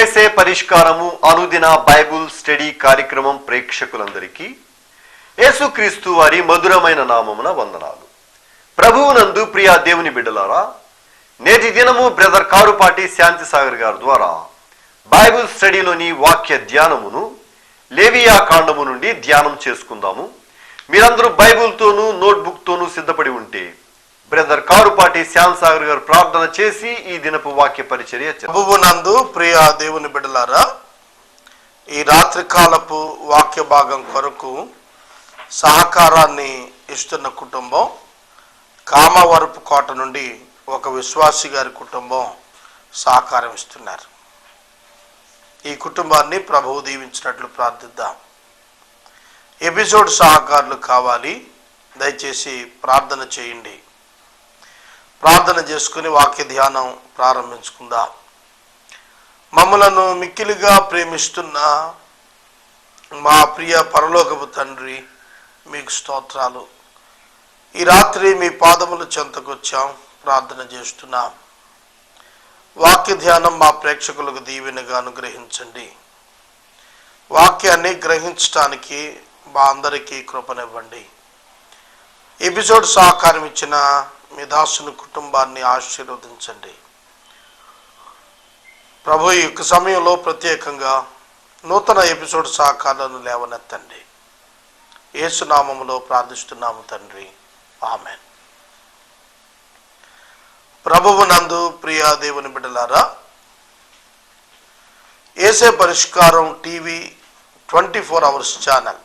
ఏసే పరిష్కారము అనుదిన Bible study కార్యక్రమం ప్రేక్షకులందరికీ యేసుక్రీస్తు వారి మధురమైన నామమున వందనాలు. ప్రభువునందు ప్రియా దేవుని బిడ్డలారా నేటి దినము బ్రదర్ కారుపాటి శాంతి సాగర్ గారి ద్వారా బైబుల్ స్టడీలోని వాక్య ధ్యానమును లేవియా కాండము నుండి ధ్యానం చేసుకుందాము. మీరందరూ బైబుల్తోనూ నోట్బుక్తోనూ సిద్ధపడి ఉంటే బ్రదర్ కారుపాటి శ్యామ్ సాగర్ గారు ప్రార్థన చేసి ఈ దినపు వాక్య పరిచర్య ప్రభువు నందు ప్రియ దేవుని బిడలారా ఈ రాత్రి కాలపు వాక్య భాగం కొరకు సహకారాన్ని ఇస్తున్న కుటుంబం కామవరపు కోట నుండి ఒక విశ్వాసి గారి కుటుంబం సహకారం ఇస్తున్నారు. ఈ కుటుంబాన్ని ప్రభువు దీవించినట్లు ప్రార్థిద్దాం. ఎపిసోడ్ సహకారులు కావాలి దయచేసి ప్రార్థన చేయండి. ప్రార్థన చేసుకుని వాక్య ధ్యానం ప్రారంభించుకుందాం. మమ్మలను మిక్కిలిగా ప్రేమిస్తున్న మా ప్రియ పరలోకపు తండ్రి మీకు స్తోత్రాలు. ఈ రాత్రి మీ పాదముల చెంతకొచ్చాం ప్రార్థన చేస్తున్నాం. వాక్య ధ్యానం మా ప్రేక్షకులకు దీవెనగా అనుగ్రహించండి. వాక్యాన్ని గ్రహించటానికి మా అందరికీ కృపనివ్వండి. ఎపిసోడ్ సహకారం ఇచ్చిన మీ దాసుని కుటుంబాన్ని ఆశీర్వదించండి. ప్రభు ఈ యొక్క సమయంలో ప్రత్యేకంగా నూతన ఎపిసోడ్ సహకారాలను లేవనెత్తండి. ఏసునామములో ప్రార్థిస్తున్నాము తండ్రి. ఆమె ప్రభువు నందు ప్రియా దేవుని బిడ్డలారా ఏసే పరిష్కారం TV twenty four hours channel.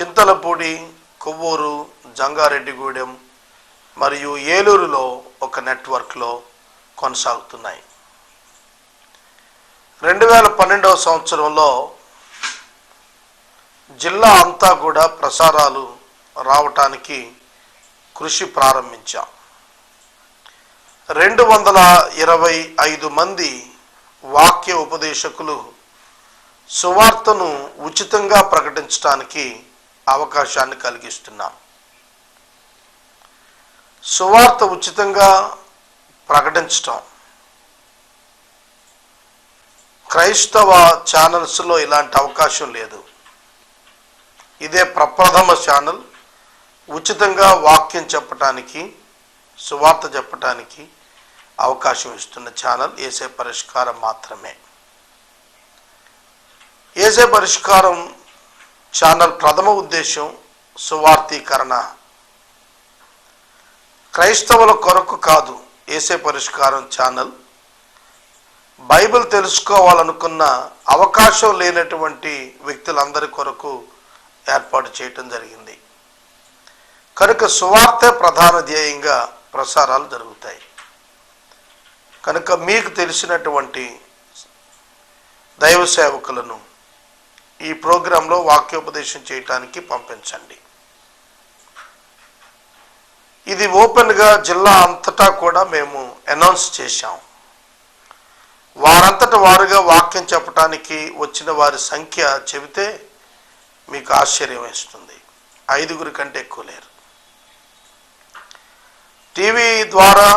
Chintalapudi Kovvuru Jangareddygudem మరియు ఏలూరులో ఒక నెట్వర్క్లో కొనసాగుతున్నాయి. రెండు వేల పన్నెండవ సంవత్సరంలో జిల్లా అంతా కూడా ప్రసారాలు రావటానికి కృషి ప్రారంభించాం. రెండు వందల ఇరవై ఐదు మంది వాక్య ఉపదేశకులు సువార్తను ఉచితంగా ప్రకటించడానికి అవకాశాన్ని కలిగిస్తున్నాం సువార్త ఉచితంగా ప్రకటించటం. క్రైస్తవ ఛానల్స్లో ఇలాంటి అవకాశం లేదు. ఇదే ప్రప్రథమ ఛానల్. ఉచితంగా వాక్యం చెప్పటానికి సువార్త చెప్పటానికి అవకాశం ఇస్తున్న ఛానల్ ఏసే పరిష్కారం మాత్రమే. ఏసే పరిష్కారం ఛానల్ ప్రథమ ఉద్దేశం సువార్తీకరణ క్రైస్తవుల కొరకు కాదు ఏసే పరిష్కారం ఛానల్. బైబిల్ తెలుసుకోవాలనుకున్న అవకాశం లేనటువంటి వ్యక్తులందరి కొరకు ఏర్పాటు చేయటం జరిగింది. కనుక సువార్త ప్రధాన ధ్యేయంగా ప్రసారాలు జరుగుతాయి. కనుక మీకు తెలిసినటువంటి దైవ సేవకులను ఈ ప్రోగ్రాంలో వాక్యోపదేశం చేయటానికి పంపించండి. ఇది ఓపెన్గా జిల్లా అంతటా కూడా మేము అనౌన్స్ చేశాం. వారంతట వారుగా వాక్యం చెప్పటానికి వచ్చిన వారి సంఖ్య చెబితే మీకు ఆశ్చర్యం వేస్తుంది. ఐదుగురి కంటే ఎక్కువ లేరు. టీవీ ద్వారా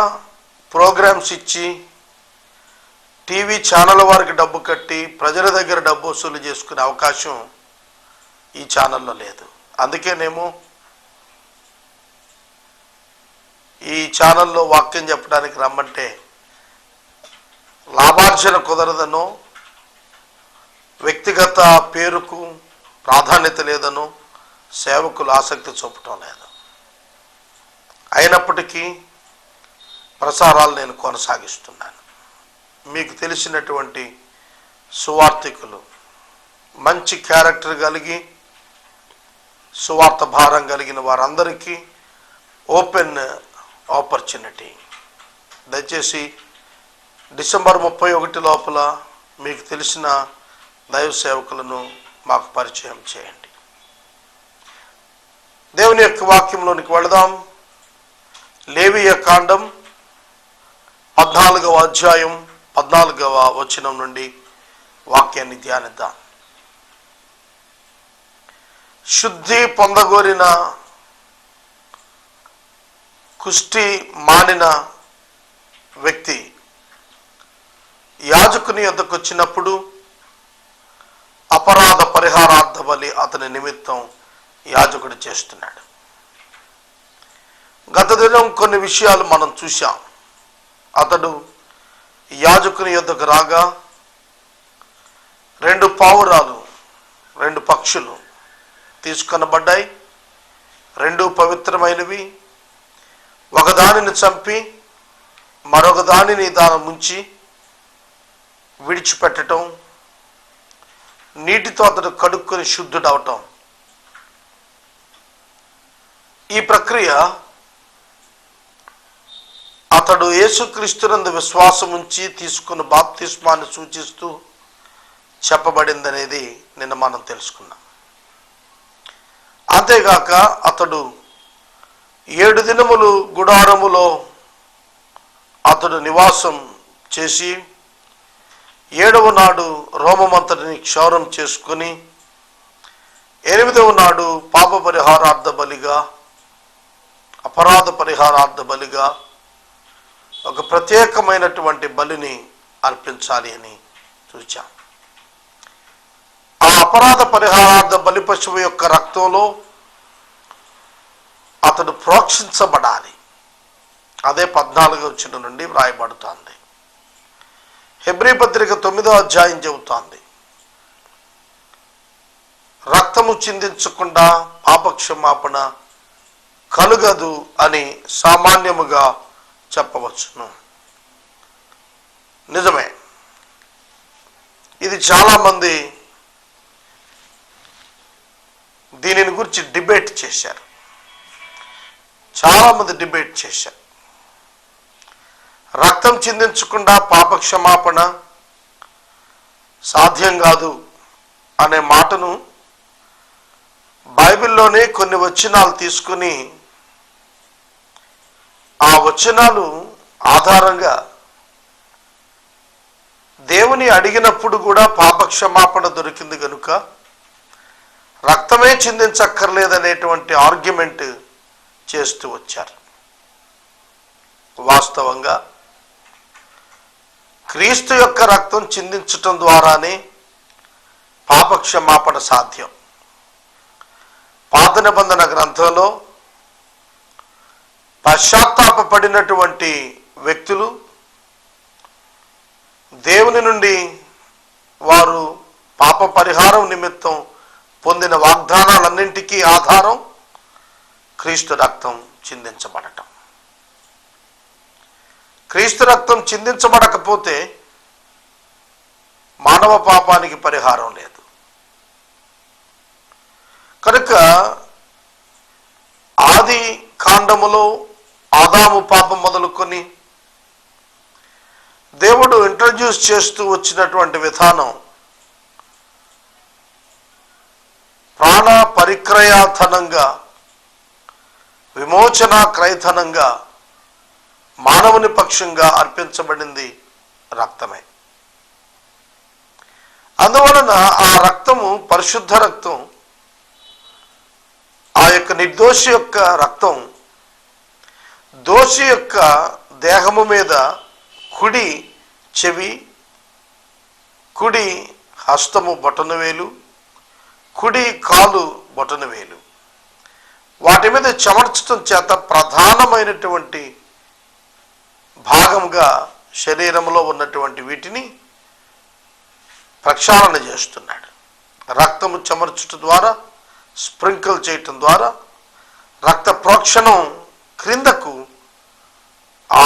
ప్రోగ్రామ్స్ ఇచ్చి టీవీ ఛానల్ వారికి డబ్బు కట్టి ప్రజల దగ్గర డబ్బు వసూలు చేసుకునే అవకాశం ఈ ఛానల్లో లేదు. అందుకేనేమో ఈ ఛానల్లో వాక్యం చెప్పడానికి రమ్మంటే లాభార్జన కుదరదనో వ్యక్తిగత పేరుకు ప్రాధాన్యత లేదనో సేవకులు ఆసక్తి చూపటం లేదు. అయినప్పటికీ ప్రసారాలు నేను కొనసాగిస్తున్నాను. మీకు తెలిసినటువంటి సువార్థికులు మంచి క్యారెక్టర్ కలిగి సువార్త భారం కలిగిన వారందరికీ ఓపెన్ ఆపర్చునిటీ దయచేసి డిసెంబర్ ముప్పై ఒకటి లోపల మీకు తెలిసిన దైవ సేవకులను మాకు పరిచయం చేయండి. దేవుని యొక్క వాక్యంలోనికి వెళదాం. లేవియ కాండం పద్నాలుగవ అధ్యాయం పద్నాలుగవ వచనం నుండి వాక్యాన్ని ధ్యానిద్దాం. శుద్ధి పొందగోరిన కుష్టి మానిన వ్యక్తి యాజకుని యొద్దకు వచ్చినప్పుడు అపరాధ పరిహారార్థ బలి అతని నిమిత్తం యాజకుడు చేస్తున్నాడు. గత దినం కొన్ని విషయాలు మనం చూశాం. అతడు యాజకుని యొద్దకు రాగా రెండు పావురాలు రెండు పక్షులు తీసుకొనబడ్డాయి. రెండు పవిత్రమైనవి ఒకదానిని చంపి మరొక దానిని దాని ముంచి విడిచిపెట్టడం నీటితో అతడు కడుక్కొని శుద్ధుడవటం. ఈ ప్రక్రియ అతడు యేసుక్రీస్తునందు విశ్వాసం ఉంచి తీసుకున్న బాప్తిస్మాన్ని సూచిస్తూ చెప్పబడిందనేది నిన్న మనం తెలుసుకున్నాం. అంతేగాక అతడు ఏడు దినములు గుడారములో అతడు నివాసం చేసి ఏడవ నాడు రోమమంతటిని క్షౌరం చేసుకుని ఎనిమిదవ నాడు పాప పరిహారార్థ బలిగా అపరాధ పరిహారార్థ బలిగా ఒక ప్రత్యేకమైనటువంటి బలిని అర్పించాలి అని చూచాం. ఆ అపరాధ పరిహారార్థ బలి పశువు యొక్క రక్తంలో అతడు ప్రోక్షించబడాలి. అదే పద్నాలుగో వచ్చిన నుండి వ్రాయబడుతోంది. హెబ్రి పత్రిక తొమ్మిదో అధ్యాయం చెబుతోంది. రక్తము చిందించకుండా పాపక్షమాపణ కలుగదు అని సామాన్యముగా చెప్పవచ్చును. నిజమే. ఇది చాలామంది దీనిని గురించి డిబేట్ చేశారు. చాలామంది డిబేట్ చేశారు. రక్తం చిందించకుండా పాప క్షమాపణ సాధ్యం కాదు అనే మాటను బైబిల్లోనే కొన్ని వచనాలు తీసుకుని ఆ వచనాలు ఆధారంగా దేవుని అడిగినప్పుడు కూడా పాప క్షమాపణ దొరికింది కనుక రక్తమే చిందించక్కర్లేదనేటువంటి ఆర్గ్యుమెంట్ చేస్తూ వచ్చారు. వాస్తవంగా క్రీస్తు యొక్క రక్తం చిందించటం ద్వారానే పాపక్షమాపణ సాధ్యం. పాత నిబంధన గ్రంథంలో పశ్చాత్తాపడినటువంటి వ్యక్తులు దేవుని నుండి వారు పాప పరిహారం నిమిత్తం పొందిన వాగ్దానాలన్నింటికీ ఆధారం క్రీస్తు రక్తం చిందించబడటం. క్రీస్తు రక్తం చిందించబడకపోతే మానవ పాపానికి పరిహారం లేదు. కనుక ఆది కాండములో ఆదాము పాపం మొదలుకొని దేవుడు ఇంట్రడ్యూస్ చేస్తూ వచ్చినటువంటి విధానం ప్రాణ పరిక్రయాధనంగా విమోచన క్రైతనంగా మానవుని పక్షంగా అర్పించబడింది రక్తమే. అందువలన ఆ రక్తము పరిశుద్ధ రక్తం ఆ యొక్క నిర్దోషి యొక్క రక్తం దోషి యొక్క దేహము మీద కుడి చెవి కుడి హస్తము బొటనవేలు కుడి కాలు బొటనవేలు. వాటి మీద చెమర్చడం చేత ప్రధానమైనటువంటి భాగంగా శరీరంలో ఉన్నటువంటి వీటిని ప్రక్షాళన చేస్తున్నాడు. రక్తము చెమర్చుట ద్వారా స్ప్రింకిల్ చేయటం ద్వారా రక్త ప్రోక్షణం క్రిందకు ఆ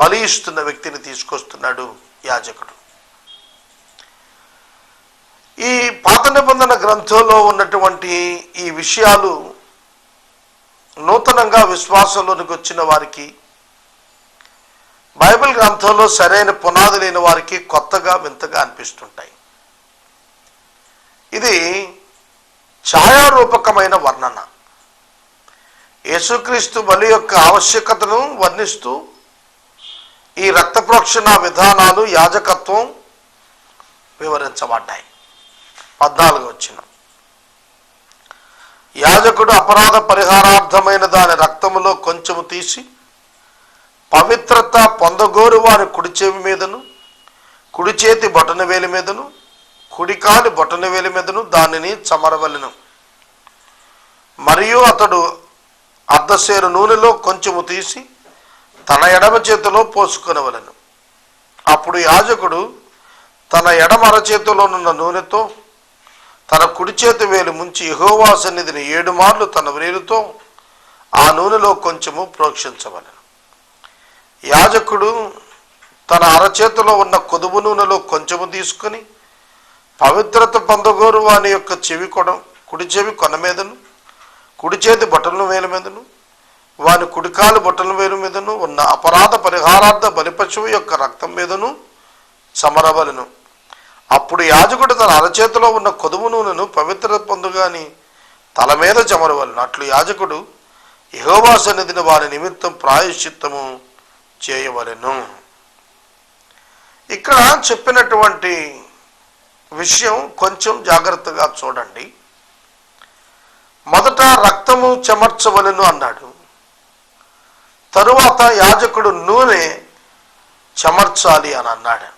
బలి ఇస్తున్న వ్యక్తిని తీసుకొస్తున్నాడు యాజకుడు. ఈ పాత నిబంధన గ్రంథంలో ఉన్నటువంటి ఈ విషయాలు నూతనంగా విశ్వాసంలోనికి వచ్చిన వారికి బైబిల్ గ్రంథంలో సరైన పునాది లేని వారికి కొత్తగా వింతగా అనిపిస్తుంటాయి. ఇది ఛాయారూపకమైన వర్ణన. యేసుక్రీస్తు బలి యొక్క ఆవశ్యకతను వర్ణిస్తూ ఈ రక్త ప్రోక్షణ విధానాలు యాజకత్వం వివరించబడ్డాయి. పద్నాలుగు వచ్చిన. యాజకుడు అపరాధ పరిహారార్థమైన దాని రక్తములో కొంచెము తీసి పవిత్రత పొందగోరు వారి కుడి చెవి మీదను కుడి చేతి బొటన వేలి మీదను కుడికాలి బొటన వేలి మీదను దానిని చమరవలను. మరియు అతడు అర్ధసేరు నూనెలో కొంచెము తీసి తన ఎడమ చేతిలో పోసుకొనవలెను. అప్పుడు యాజకుడు తన ఎడమ అరచేతిలోనున్న నూనెతో తన కుడి చేతి వేలు ముంచి యెహోవా సన్నిధిని ఏడు మార్లు తన వ్రేలుతో ఆ నూనెలో కొంచెము ప్రోక్షించవలెను యాజకుడు తన అరచేతిలో ఉన్న కొదువు నూనెలో కొంచెము తీసుకొని పవిత్రత పొందగోరు వాని యొక్క చెవి కొడ కుడి చెవి కొన మీదను కుడి చేతి బొట్టల వేల మీదను వాని కుడికాలు బొట్టల వేల మీదను ఉన్న అపరాధ పరిహారార్థ బలిపశువు యొక్క రక్తం మీదను సమరవలను అప్పుడు యాజకుడు తన అరచేతిలో ఉన్న కొదువు నూనెను పవిత్ర పొందుగాని తల మీద చెమరవలను అట్లు యాజకుడు యహోవా సన్నిధిని వారి నిమిత్తం ప్రాయశ్చిత్తము చేయవలెను. ఇక్కడ చెప్పినటువంటి విషయం కొంచెం జాగ్రత్తగా చూడండి. మొదట రక్తము చెమర్చవలెను అన్నాడు. తరువాత యాజకుడు నూనె చెమర్చాలి అని అన్నాడు.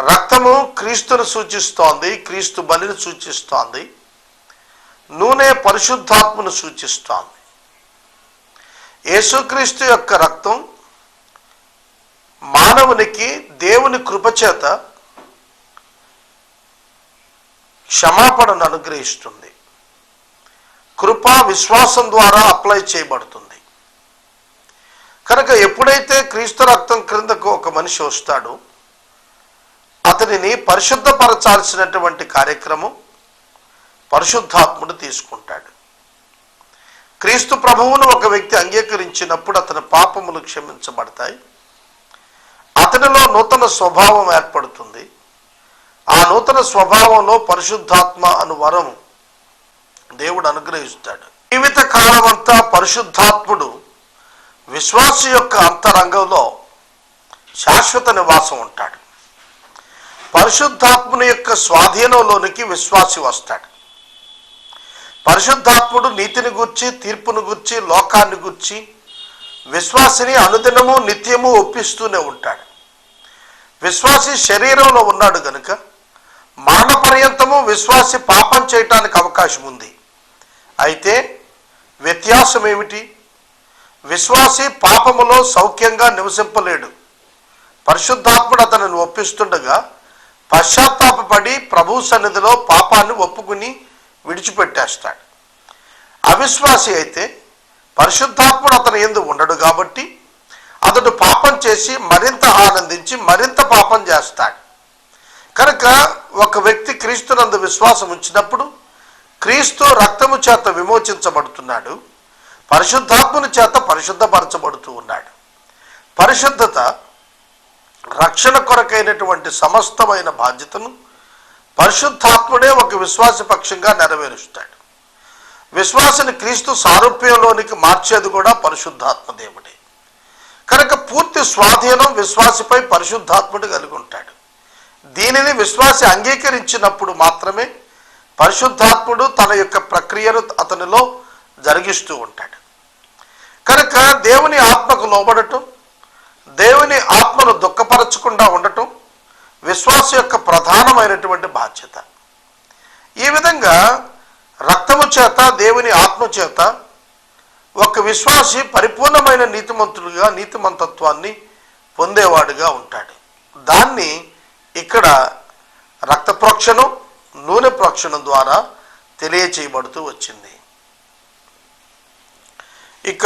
రక్తము క్రీస్తును సూచిస్తోంది క్రీస్తు బలిని సూచిస్తోంది నూనె పరిశుద్ధాత్మను సూచిస్తోంది. యేసుక్రీస్తు యొక్క రక్తం మానవునికి దేవుని కృపచేత క్షమాపణను అనుగ్రహిస్తుంది. కృప విశ్వాసం ద్వారా అప్లై చేయబడుతుంది. కనుక ఎప్పుడైతే క్రీస్తు రక్తం క్రిందకు ఒక మనిషి వస్తాడో అతనిని పరిశుద్ధపరచాల్సినటువంటి కార్యక్రమం పరిశుద్ధాత్ముడు తీసుకుంటాడు. క్రీస్తు ప్రభువును ఒక వ్యక్తి అంగీకరించినప్పుడు అతని పాపములు క్షమించబడతాయి. అతనిలో నూతన స్వభావం ఏర్పడుతుంది. ఆ నూతన స్వభావంలో పరిశుద్ధాత్మ అను వరం దేవుడు అనుగ్రహిస్తాడు. జీవిత కాలం అంతా పరిశుద్ధాత్ముడు విశ్వాస యొక్క అంతరంగంలో శాశ్వత నివాసం ఉంటాడు. పరిశుద్ధాత్ముని యొక్క స్వాధీనంలోనికి విశ్వాసి వస్తాడు. పరిశుద్ధాత్ముడు నీతిని గుర్చి తీర్పును గుర్చి లోకాన్ని గుర్చి విశ్వాసిని అనుదినము నిత్యము ఒప్పిస్తూనే ఉంటాడు. విశ్వాసి శరీరంలో ఉన్నాడు గనుక మరణ పర్యంతము విశ్వాసి పాపం చేయటానికి అవకాశం ఉంది అయితే వ్యత్యాసం ఏమిటి విశ్వాసి పాపములో సౌఖ్యంగా నివసింపలేడు. పరిశుద్ధాత్ముడు అతనిని ఒప్పిస్తుండగా పశ్చాత్తాపడి ప్రభు సన్నిధిలో పాపాన్ని ఒప్పుకుని విడిచిపెట్టేస్తాడు. అవిశ్వాసి అయితే పరిశుద్ధాత్ముడు అతని ఎందు ఉండడు కాబట్టి అతడు పాపం చేసి మరింత ఆనందించి మరింత పాపం చేస్తాడు. కనుక ఒక వ్యక్తి క్రీస్తునందు విశ్వాసం ఉంచినప్పుడు క్రీస్తు రక్తము చేత విమోచించబడుతున్నాడు. పరిశుద్ధాత్ముని చేత పరిశుద్ధపరచబడుతూ ఉన్నాడు. పరిశుద్ధత రక్షణ కొరకైనటువంటి సమస్తమైన బాధ్యతను పరిశుద్ధాత్ముడే ఒక విశ్వాస పక్షంగా నెరవేరుస్తాడు. విశ్వాసిని క్రీస్తు సారూప్యంలోనికి మార్చేది కూడా పరిశుద్ధాత్మ దేవుడే. కనుక పూర్తి స్వాధీనం విశ్వాసిపై పరిశుద్ధాత్ముడు కలిగి ఉంటాడు. దీనిని విశ్వాసి అంగీకరించినప్పుడు మాత్రమే పరిశుద్ధాత్ముడు తన యొక్క ప్రక్రియను అతనిలో జరిగిస్తూ ఉంటాడు. కనుక దేవుని ఆత్మకు లోబడటం దేవుని ఆత్మను దుఃఖపరచకుండా ఉండటం విశ్వాస యొక్క ప్రధానమైనటువంటి బాధ్యత. ఈ విధంగా రక్తము చేత దేవుని ఆత్మ చేత ఒక విశ్వాసి పరిపూర్ణమైన నీతిమంతుడుగా నీతిమంతత్వాన్ని పొందేవాడుగా ఉంటాడు. దాన్ని ఇక్కడ రక్త ప్రోక్షణం నూనె ప్రోక్షణం ద్వారా తెలియచేయబడుతూ వచ్చింది. ఇక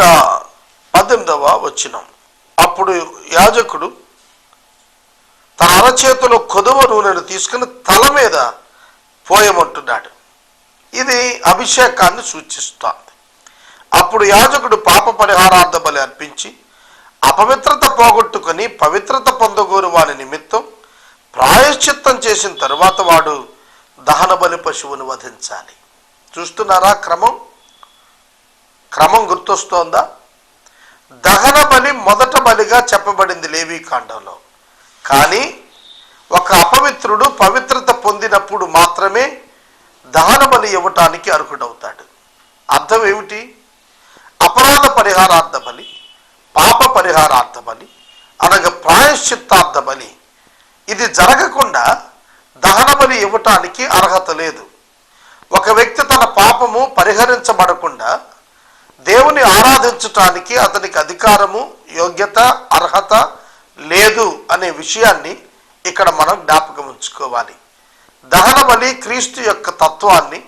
పద్దెనిమిదవ వచ్చినం అప్పుడు యాజకుడు తన అరచేతిలో కొదువ నూనెను తీసుకుని తల మీద పోయమంటున్నాడు. ఇది అభిషేకాన్ని సూచిస్తోంది. అప్పుడు యాజకుడు పాప పరిహారార్థ బలి అర్పించి అపవిత్రత పోగొట్టుకుని పవిత్రత పొందగోరు వాని నిమిత్తం ప్రాయశ్చిత్తం చేసిన తరువాత వాడు దహన బలి పశువును వధించాలి. చూస్తున్నారా క్రమం? క్రమం గుర్తొస్తోందా? దహన బలి మొదట బలిగా చెప్పబడింది లేవీ కాండంలో. కానీ ఒక అపవిత్రుడు పవిత్రత పొందినప్పుడు మాత్రమే దహన బలి ఇవ్వటానికి అర్హుడవుతాడు. అర్థం ఏమిటి? అపరాధ పరిహారార్థ బలి పాప పరిహారార్థ బలి అనగా ప్రాయశ్చిత్తార్థ బలి. ఇది జరగకుండా దహన బలి ఇవ్వటానికి అర్హత లేదు. ఒక వ్యక్తి తన పాపము పరిహరించబడకుండా దేవుని ఆరాధించటానికి అతనికి అధికారము యోగ్యత అర్హత లేదు అనే విషయాన్ని ఇక్కడ మనం జ్ఞాపకం ఉంచుకోవాలి. దహన బలి క్రీస్తు యొక్క తత్వాన్ని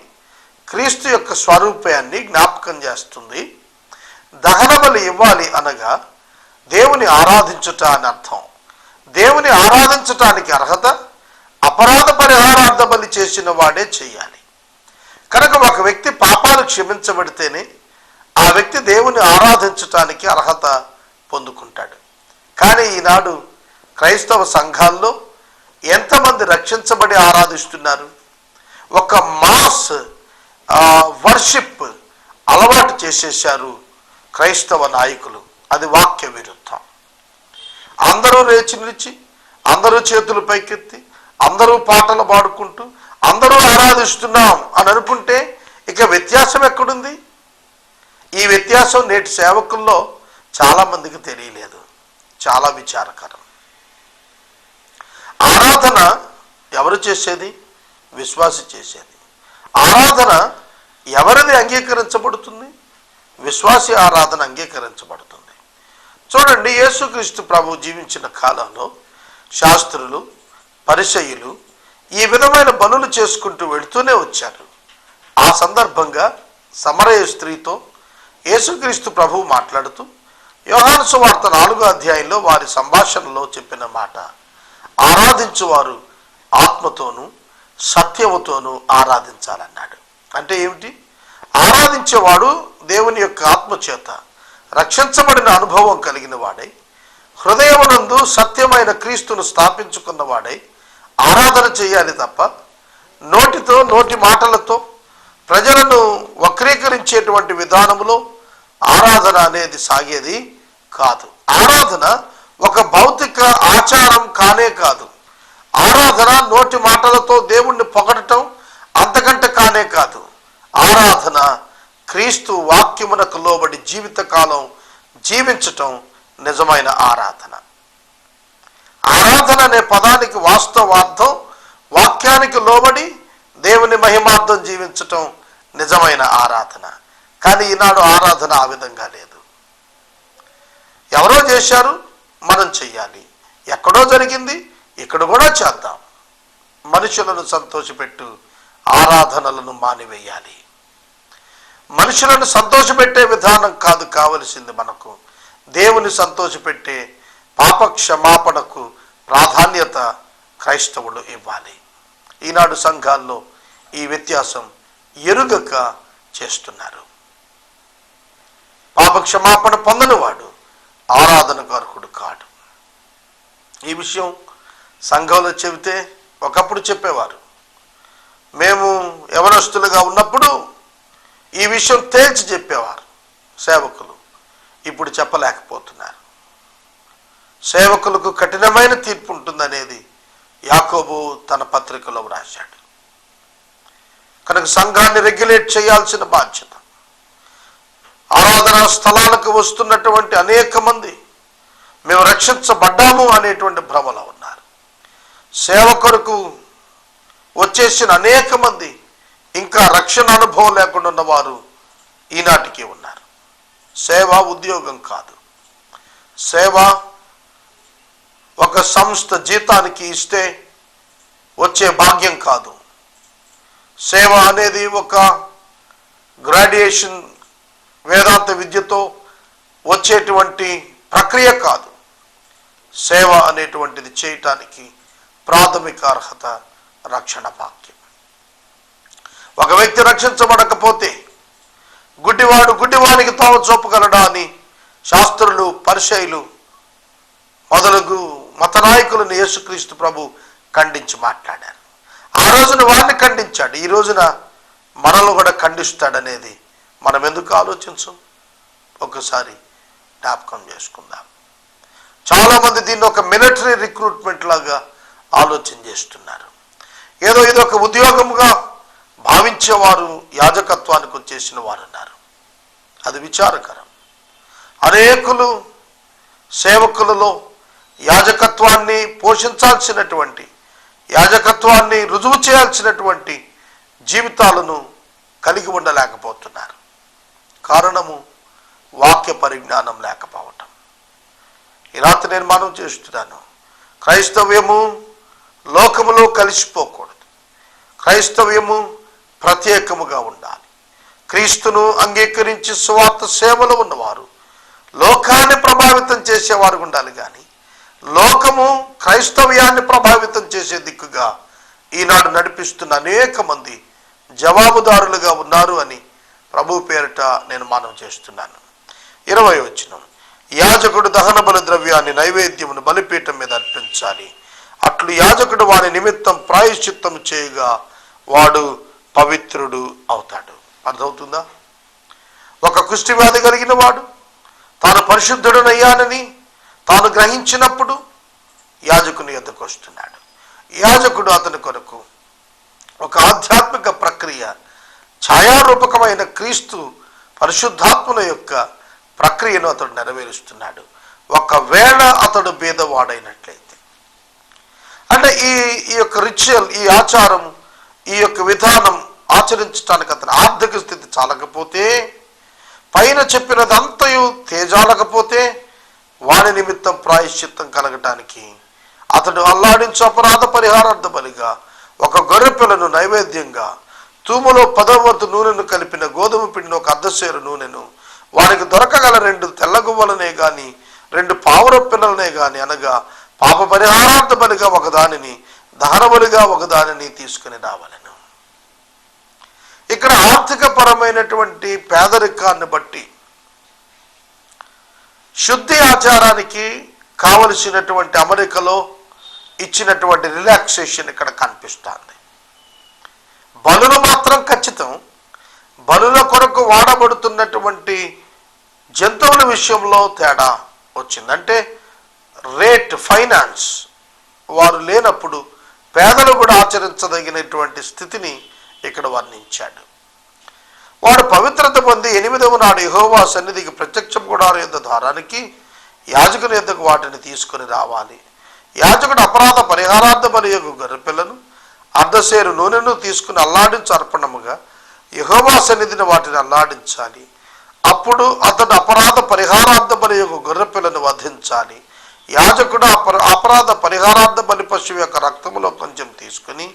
క్రీస్తు యొక్క స్వరూపాన్ని జ్ఞాపకం చేస్తుంది. దహన బలి ఇవ్వాలి అనగా దేవుని ఆరాధించుట అని అర్థం. దేవుని ఆరాధించటానికి అర్హత అపరాధ పరిహారార్థ బలి చేసిన వాడే చేయాలి. కనుక ఒక వ్యక్తి పాపాలు క్షమించబడితేనే ఆ వ్యక్తి దేవుని ఆరాధించటానికి అర్హత పొందుకుంటాడు. కానీ ఈనాడు క్రైస్తవ సంఘాల్లో ఎంతమంది రక్షించబడి ఆరాధిస్తున్నారు? ఒక మాస్ వర్షిప్ అలవాటు చేసేశారు క్రైస్తవ నాయకులు. అది వాక్య విరుద్ధం. అందరూ లేచి నిలిచి అందరూ చేతులు పైకెత్తి అందరూ పాటలు పాడుకుంటూ అందరూ ఆరాధిస్తున్నాం అని అనుకుంటే ఇక వ్యత్యాసం ఎక్కడుంది? ఈ వ్యత్యాసం నేటి సేవకుల్లో చాలా మందికి తెలియలేదు. చాలా విచారకరం. ఆరాధన ఎవరు చేసేది? విశ్వాసి చేసేది. ఆరాధన ఎవరిది అంగీకరించబడుతుంది? విశ్వాసి ఆరాధన అంగీకరించబడుతుంది. చూడండి యేసుక్రీస్తు ప్రభు జీవించిన కాలంలో శాస్త్రులు పరిచయులు ఈ విధమైన పనులు చేసుకుంటూ వెళుతూనే వచ్చారు. ఆ సందర్భంగా సమరయ స్త్రీతో యేసుక్రీస్తు ప్రభు మాట్లాడుతూ యోహాను సువార్త నాలుగో అధ్యాయంలో వారి సంభాషణలో చెప్పిన మాట. ఆరాధించువారు ఆత్మతోనూ సత్యముతోనూ ఆరాధించాలన్నాడు. అంటే ఏమిటి? ఆరాధించేవాడు దేవుని యొక్క ఆత్మ చేత రక్షించబడిన అనుభవం కలిగిన వాడై హృదయమునందు సత్యమైన క్రీస్తును స్థాపించుకున్న వాడై ఆరాధన చేయాలి తప్ప నోటితో నోటి మాటలతో ప్రజలను వక్రీకరించేటువంటి విధానంలో ఆరాధన అనేది సాగేది కాదు. ఆరాధన ఒక భౌతిక ఆచారం కానే కాదు. ఆరాధన నోటి మాటలతో దేవుణ్ణి పొగడటం అంతకంటే కానే కాదు. ఆరాధన క్రీస్తు వాక్యమునకు లోబడి జీవితకాలం జీవించటం నిజమైన ఆరాధన. ఆరాధన అనే పదానికి వాస్తవార్థం వాక్యానికి లోబడి దేవుని మహిమార్థం జీవించటం నిజమైన ఆరాధన. కానీ ఈనాడు ఆరాధన ఆ విధంగా లేదు. ఎవరో చేశారు మనం చెయ్యాలి. ఎక్కడో జరిగింది ఇక్కడ కూడా చేద్దాం. మనుషులను సంతోషపెట్టు ఆరాధనలను మానివేయాలి. మనుషులను సంతోషపెట్టే విధానం కాదు కావలసింది మనకు. దేవుని సంతోషపెట్టే పాప క్షమాపణకు ప్రాధాన్యత క్రైస్తవులు ఇవ్వాలి. ఈనాడు సంఘాల్లో ఈ వ్యత్యాసం ఎరుగక చేస్తున్నారు. పాప క్షమాపణ పొందనివాడు ఆరాధనకు కాడు. ఈ విషయం సంఘంలో చెబితే ఒకప్పుడు చెప్పేవారు. మేము ఎవరస్తులుగా ఉన్నప్పుడు ఈ విషయం తేల్చి చెప్పేవారు సేవకులు. ఇప్పుడు చెప్పలేకపోతున్నారు. సేవకులకు కఠినమైన తీర్పు ఉంటుందనేది యాకోబు తన పత్రికలో వ్రాశాడు. కనుక సంఘాన్ని రెగ్యులేట్ చేయాల్సిన బాధ్యత. ఆరాధనా స్థలాలకు వస్తున్నటువంటి అనేక మంది మేము రక్షించబడ్డాము అనేటువంటి భ్రమలో ఉన్నారు. సేవ కొరకు వచ్చేసిన అనేక మంది ఇంకా రక్షణ అనుభవం లేకుండా ఉన్నవారు ఈనాటికి ఉన్నారు. సేవ ఉద్యోగం కాదు. సేవ ఒక సంస్థ జీతానికి ఇస్తే వచ్చే భాగ్యం కాదు. సేవ అనేది ఒక గ్రాడ్యుయేషన్ వేదాంత విద్యతో వచ్చేటువంటి ప్రక్రియ కాదు. సేవ అనేటువంటిది చేయటానికి ప్రాథమిక అర్హత రక్షణ భాగ్యం ఒక వ్యక్తి రక్షించబడకపోతే గుడ్డివాడు గుడ్డివానికి తాము చూపగలడా అని శాస్త్రులు పరిశైలు మొదలగు మత నాయకులను యేసుక్రీస్తు ప్రభు ఖండించి మాట్లాడారు. ఆ రోజున వారిని ఖండించాడు. ఈ రోజున మనల్ని కూడా ఖండిస్తాడనేది మనం ఎందుకు ఆలోచించం? ఒకసారి జ్ఞాపకం చేసుకుందాం. చాలామంది దీన్ని ఒక మిలిటరీ రిక్రూట్మెంట్ లాగా ఆలోచన చేస్తున్నారు. ఏదో ఇది ఒక ఉద్యోగముగా భావించేవారు యాజకత్వానికి వచ్చేసిన వారు ఉన్నారు అది విచారకరం. అనేకులు సేవకులలో యాజకత్వాన్ని పోషించాల్సినటువంటి యాజకత్వాన్ని రుజువు చేయాల్సినటువంటి జీవితాలను కలిగి ఉండలేకపోతున్నారు. కారణము వాక్య పరిజ్ఞానం లేకపోవటం. ఈ రాత్రి నేను మనం చేస్తున్నాను. క్రైస్తవ్యము లోకములో కలిసిపోకూడదు. క్రైస్తవ్యము ప్రత్యేకముగా ఉండాలి. క్రీస్తును అంగీకరించి స్వార్థ సేవలో ఉన్నవారు లోకాన్ని ప్రభావితం చేసేవారు ఉండాలి కానీ లోకము క్రైస్తవ్యాన్ని ప్రభావితం చేసే దిక్కుగా ఈనాడు నడిపిస్తున్న అనేక మంది జవాబుదారులుగా ప్రభు నేను మనం చేస్తున్నాను. ఇరవై వచ్చిన యాజకుడు దహన బలి ద్రవ్యాన్ని నైవేద్యమును బలిపీఠం మీద అర్పించాలి. అట్లు యాజకుడు వాడి నిమిత్తం ప్రాయశ్చిత్తం చేయగా వాడు పవిత్రుడు అవుతాడు. అర్థమవుతుందా? ఒక కుష్టి వ్యాధి కలిగిన వాడు తాను పరిశుద్ధుడనయ్యానని తాను గ్రహించినప్పుడు యాజకుని ఎద్దకు వస్తున్నాడు. యాజకుడు అతని కొరకు ఒక ఆధ్యాత్మిక ప్రక్రియ ఛాయారూపకమైన క్రీస్తు పరిశుద్ధాత్మల యొక్క ప్రక్రియను అతడు నెరవేరుస్తున్నాడు. ఒకవేళ అతడు భేదవాడైనట్లయితే. అంటే ఈ ఈ యొక్క రిచువల్ ఈ ఆచారం ఈ యొక్క విధానం ఆచరించడానికి అతని ఆర్థిక స్థితి చాలకపోతే పైన చెప్పినదంతయు తేజాలకపోతే వాడి నిమిత్తం ప్రాయశ్చిత్తం కలగటానికి అతడు అల్లాడించు అపరాధ పరిహారార్థ బలిగా ఒక గొర్రెపిల్లను నైవేద్యంగా తూములో పదవంతు నూనెను కలిపిన గోధుమ పిండిని ఒక అర్ధసేరు నూనెను. వారికి దొరకగల రెండు తెల్లగువ్వలనే గాని రెండు పావుర పిల్లలనే గాని అనగా పాప పరిహారార్థ బలిగా ఒకదానిని దహనబలిగా ఒకదానిని తీసుకుని రావాలను. ఇక్కడ ఆర్థిక పరమైనటువంటి పేదరికాన్ని బట్టి శుద్ధి ఆచారానికి కావలసినటువంటి అమెరికలో ఇచ్చినటువంటి రిలాక్సేషన్ ఇక్కడ కనిపిస్తుంది. బలులు మాత్రం ఖచ్చితం. బలుల కొరకు వాడబడుతున్నటువంటి జంతువుల విషయంలో తేడా వచ్చిందంటే రేట్ ఫైనాన్స్. వారు లేనప్పుడు పేదలు కూడా ఆచరించదగినటువంటి స్థితిని ఇక్కడ వర్ణించాడు. వాడు పవిత్రత పొంది ఎనిమిదవ నాడు యహోవా సన్నిధికి ప్రత్యక్షం కూడా యొక్క ద్వారానికి యాజకుని యొద్దకు వాటిని తీసుకొని రావాలి. యాజకుడు అపరాధ పరిహారార్థ బలి యొక్క గొర్రెపిల్లను అర్ధసేరు నూనెను తీసుకుని అల్లాడించు అర్పణముగా యహోవా సన్నిధిని వాటిని అల్లాడించాలి. అప్పుడు అతడు అపరాధ పరిహారార్థ బలి యొక్క గొర్రెపిల్లను వధించాలి. యాజకుడు అపర అపరాధ పరిహారార్థ బలి పశువు యొక్క రక్తములో కొంచెం తీసుకుని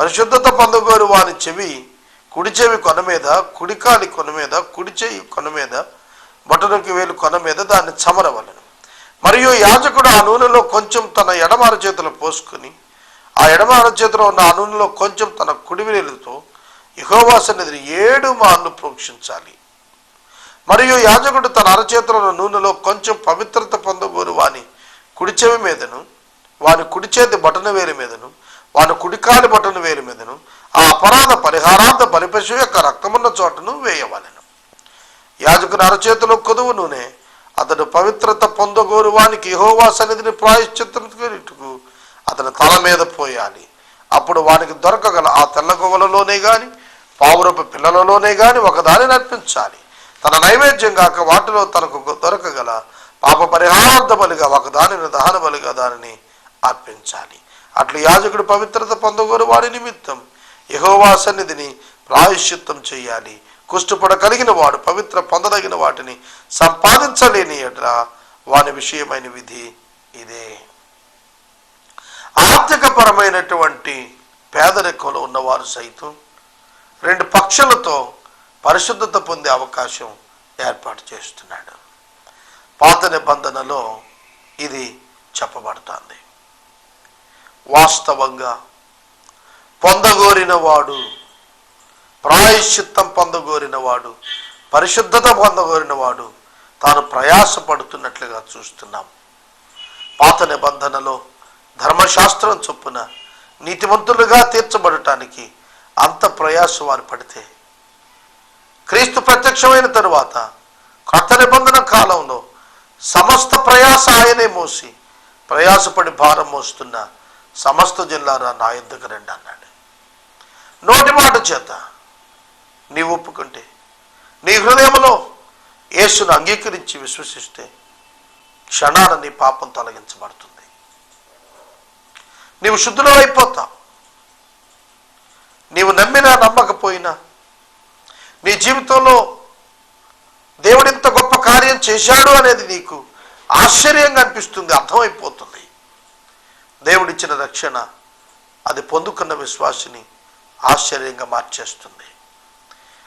పరిశుద్ధత పొందగోరు వాని చెవి కుడి చెవి కొన మీద కుడికాలి కొన మీద కుడి చెయ్యి కొన మీద బొటనకి వేలు కొన మీద దాన్ని చమరవలను. మరియు యాజకుడు ఆ నూనెలో కొంచెం తన ఎడమర చేతులు పోసుకుని ఆ ఎడమ అరచేతిలో ఉన్న ఆ నూనెలో కొంచెం తన కుడి వేలుతో యెహోవా సన్నిధిని ఏడు మార్లు ప్రోక్షించాలి. మరియు యాజకుడు తన అరచేతిలో ఉన్న నూనెలో కొంచెం పవిత్రత పొందగోరు వాని కుడిచెవి మీదను వాని కుడి చేతి బటన వేలి మీదను వాని కుడికాలి బటన వేలి మీదను ఆ అపరాధ పరిహారార్థ బలిపశువు యొక్క రక్తమున్న చోటను వేయవలెను. యాజకుని అరచేతిలో కొదువు నూనె అతడు పవిత్రత పొందగోరు వానికి యెహోవా సన్నిధిని ప్రాయశ్చిత్తకు అతని తల మీద పోయాలి. అప్పుడు వానికి దొరకగల ఆ తెల్ల గొవ్వలలోనే కానీ పావురపు పిల్లలలోనే కానీ ఒకదానిని అర్పించాలి తన నైవేద్యం కాక వాటిలో తనకు దొరకగల పాప పరిహారార్థ బలిగా ఒకదానిని దహన బలిగా దానిని అర్పించాలి. అట్లు యాజకుడు పవిత్రత పొందగోరు వాడి నిమిత్తం యహోవా సన్నిధిని ప్రాయశ్చిత్తం చేయాలి. కుష్టుపడ కలిగిన వాడు పవిత్ర పొందదగిన వాటిని సంపాదించలేని ఎట్లా వాని విషయమైన విధి ఇదే. ఆర్థిక పేదరికంలో ఉన్నవారు సైతం రెండు పక్షులతో పరిశుద్ధత పొందే అవకాశం ఏర్పాటు చేస్తున్నాడు. పాత నిబంధనలో ఇది చెప్పబడుతుంది. వాస్తవంగా పొందగోరిన వాడు ప్రాయశ్చిత్తం పొందగోరిన వాడు పరిశుద్ధత పొందగోరిన వాడు తాను ప్రయాసపడుతున్నట్లుగా చూస్తున్నాం. పాత నిబంధనలో ధర్మశాస్త్రం చొప్పున నీతిమంతులుగా తీర్చబడటానికి అంత ప్రయాస వారు పడితే క్రీస్తు ప్రత్యక్షమైన తరువాత కొత్త నిబంధన కాలంలో సమస్త ప్రయాస ఆయనే మోసి ప్రయాసపడి భారం మోస్తున్న సమస్త జిల్లారా నా ఎందుకు రండి అన్నాడు. నోటి మాట చేత నీవు ఒప్పుకుంటే నీ హృదయంలో యేసును అంగీకరించి విశ్వసిస్తే క్షణాన నీ పాపం తొలగించబడుతుంది. నీవు శుద్ధులో అయిపోతావు నీవు నమ్మినా నమ్మకపోయినా నీ జీవితంలో దేవుడు ఇంత గొప్ప కార్యం చేశాడు అనేది నీకు ఆశ్చర్యంగా అనిపిస్తుంది అర్థమైపోతుంది. దేవుడిచ్చిన రక్షణ అది పొందుకున్న విశ్వాసిని ఆశ్చర్యంగా మార్చేస్తుంది.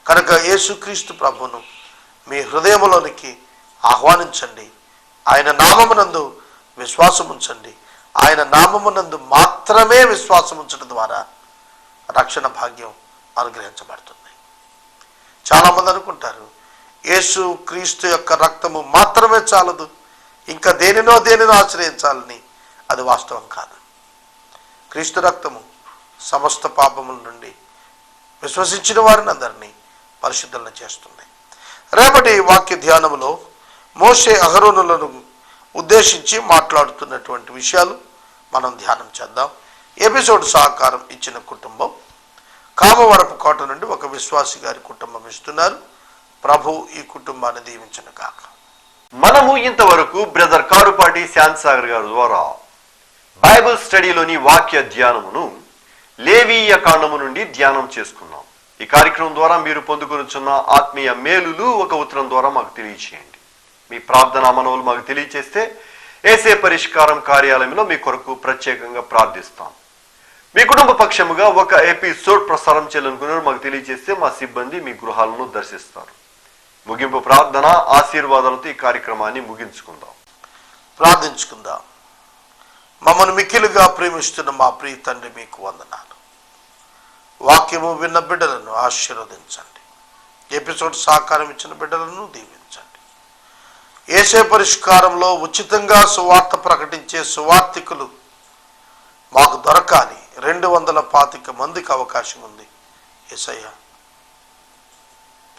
కనుక యేసుక్రీస్తు ప్రభును మీ హృదయంలోనికి ఆహ్వానించండి. ఆయన నామమునందు విశ్వాసం ఉంచండి ఆయన నామమునందు మాత్రమే విశ్వాసం ఉంచడం ద్వారా రక్షణ భాగ్యం అనుగ్రహించబడుతుంది. చాలామంది అనుకుంటారు యేసు క్రీస్తు యొక్క రక్తము మాత్రమే చాలదు ఇంకా దేనినో దేనినో ఆశ్రయించాలని అది వాస్తవం కాదు. క్రీస్తు రక్తము సమస్త పాపముల నుండి విశ్వసించిన వారిని అందరినీ పరిశుద్ధులను చేస్తుంది. రేపటి వాక్య ధ్యానంలో మోషే అహరోనులను ఉద్దేశించి మాట్లాడుతున్నటువంటి విషయాలు మనం ధ్యానం చేద్దాం. ఎపిసోడ్ సహకారం ఇచ్చిన కుటుంబం. కామవరపు కోట నుండి ఒక విశ్వాసి గారి కుటుంబం ఇస్తున్నారు. ప్రభు ఈ కుటుంబాన్ని దీవించను కాక మనము ఇంతవరకు బ్రదర్ కారుపాటి శాంత్ సాగర్ గారి ద్వారా బైబిల్ స్టడీలోని వాక్య ధ్యానమును లేవీయ కాండము నుండి ధ్యానం చేసుకున్నాం. ఈ కార్యక్రమం ద్వారా మీరు పొందుకొనుచున్న ఆత్మీయ మేలులు ఒక ఉత్తరం ద్వారా మాకు తెలియచేయండి. మీ ప్రార్థనా మనవులు మాకు తెలియచేస్తే ఏసే పరిష్కారం కార్యాలయంలో మీ కొరకు ప్రత్యేకంగా ప్రార్థిస్తాం. మీ కుటుంబ పక్షముగా ఒక ఎపిసోడ్ ప్రసారం చేయాలనుకున్నారు మాకు తెలియజేస్తే మా సిబ్బంది మీ గృహాలను దర్శిస్తారు. ముగింపు ప్రార్థన ఆశీర్వాదాలతో ఈ కార్యక్రమాన్ని ముగించుకుందాం. ప్రార్థించుకుందాం. మమ్మల్ని మిక్కిలుగా ప్రేమిస్తున్న మా ప్రియ తండ్రి మీకు వందనాలు. వాక్యము విన్న బిడ్డలను ఆశీర్వదించండి. ఎపిసోడ్ సహకారం ఇచ్చిన బిడ్డలను దీవించండి. ఏసే పరిష్కారంలో ఉచితంగా సువార్త ప్రకటించే సువార్థికులు మాకు దొరకాలి. రెండు వందల పాతిక మందికి అవకాశం ఉంది. ఏసయ్య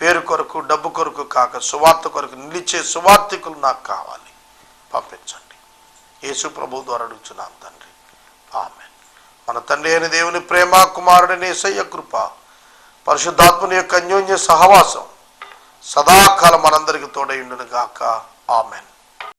పేరు కొరకు డబ్బు కొరకు కాక సువార్త కొరకు నిలిచే సువార్థికులు నాకు కావాలి. పంపించండి. యేసు ప్రభు ద్వారా అడుగుతున్నాం తండ్రి. ఆమె మన తండ్రి అయిన దేవుని ప్రేమ కుమారుడిని ఏసయ్య కృప పరిశుద్ధాత్మని యొక్క అన్యోన్య సహవాసం సదాకాలం మనందరికి తోడైండును గాక Amen.